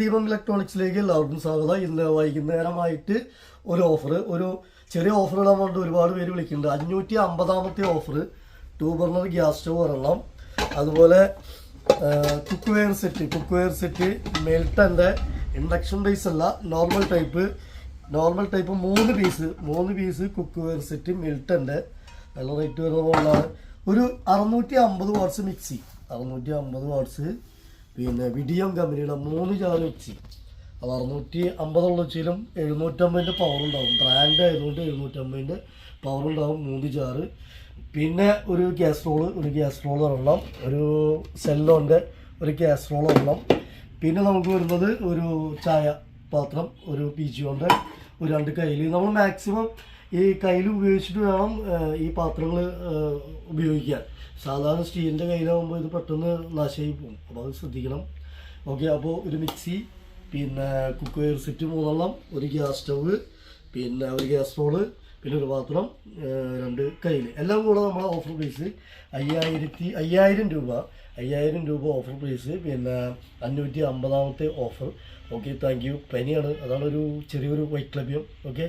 ദീപം ഇലക്ട്രോണിക്സിലേക്ക് എല്ലാവർക്കും സ്വാഗതം. ഇന്ന് വൈകുന്നേരമായിട്ട് ഒരു ഓഫർ ഒരു ചെറിയ ഓഫർ ഇടാൻ വേണ്ടി ഒരുപാട് പേര് വിളിക്കുന്നുണ്ട്. അഞ്ഞൂറ്റി അമ്പതാമത്തെ offer two burner gas stove ഒരെണ്ണം. അതുപോലെ cookware set. Cookware set മെൽട്ടന്റെ ഇൻഡക്ഷൻ ബേസ് അല്ല നോർമൽ ടൈപ്പ്. നോർമൽ ടൈപ്പ് മൂന്ന് പീസ്. മൂന്ന് പീസ് കുക്ക് വെയർ സെറ്റ് മിൽട്ടന്റെ നല്ല റേറ്റ് വരുന്നതുകൊണ്ടാണ്. ഒരു അറുന്നൂറ്റി അമ്പത് വാട്ട്സ് മിക്സി. അറുന്നൂറ്റി അമ്പത് വാട്ട്സ് പിന്നെ വിഡിയം കമ്പനിയുടെ മൂന്ന് ജാർ മിക്സി അത് അറുന്നൂറ്റി അമ്പതുള്ള ഉച്ചയിലും എഴുന്നൂറ്റമ്പതിന്റെ പവർ ഉണ്ടാവും. ബ്രാൻഡ് ആയതുകൊണ്ട് എഴുന്നൂറ്റമ്പതിന്റെ പവർ ഉണ്ടാവും മൂന്ന് ചാറ്. പിന്നെ ഒരു റോൾ ഒരു റോൾ ഒരെണ്ണം ഒരു സെല്ലോന്റെ ഒരു റോൾ ഒരെണ്ണം. പിന്നെ നമുക്ക് വരുന്നത് ഒരു ചായ പാത്രം ഒരു പി ജിയോന്റെ ഒരു രണ്ട് കയ്യിൽ നമ്മൾ മാക്സിമം ഈ കയ്യിൽ ഉപയോഗിച്ചിട്ട് വേണം ഈ പാത്രങ്ങൾ ഉപയോഗിക്കാൻ. സാധാരണ സ്റ്റീലിന്റെ കയ്യിലാകുമ്പോൾ ഇത് പെട്ടെന്ന് നാശമായി പോകും. അപ്പോൾ അത് ശ്രദ്ധിക്കണം. ഓക്കെ അപ്പോൾ ഒരു മിക്സി പിന്നെ കുക്ക് വെയർ സെറ്റ് മൂന്നെണ്ണം ഒരു ഗ്യാസ് സ്റ്റവ് പിന്നെ ഒരു ഗ്യാസ് സ്റ്റോൾ പിന്നെ ഒരു പാത്രം രണ്ട് കയ്യിൽ എല്ലാം കൂടെ നമ്മളെ ഓഫർ പ്രൈസ് അയ്യായിരത്തി അയ്യായിരം രൂപ അയ്യായിരം രൂപ ഓഫർ പ്രൈസ് പിന്നെ അഞ്ഞൂറ്റി അമ്പതാമത്തെ ഓഫർ. Okay thank you. പനിയാണ് അതാണ് ഒരു ചെറിയൊരു വൈക്ലഭ്യം. ഓക്കെ?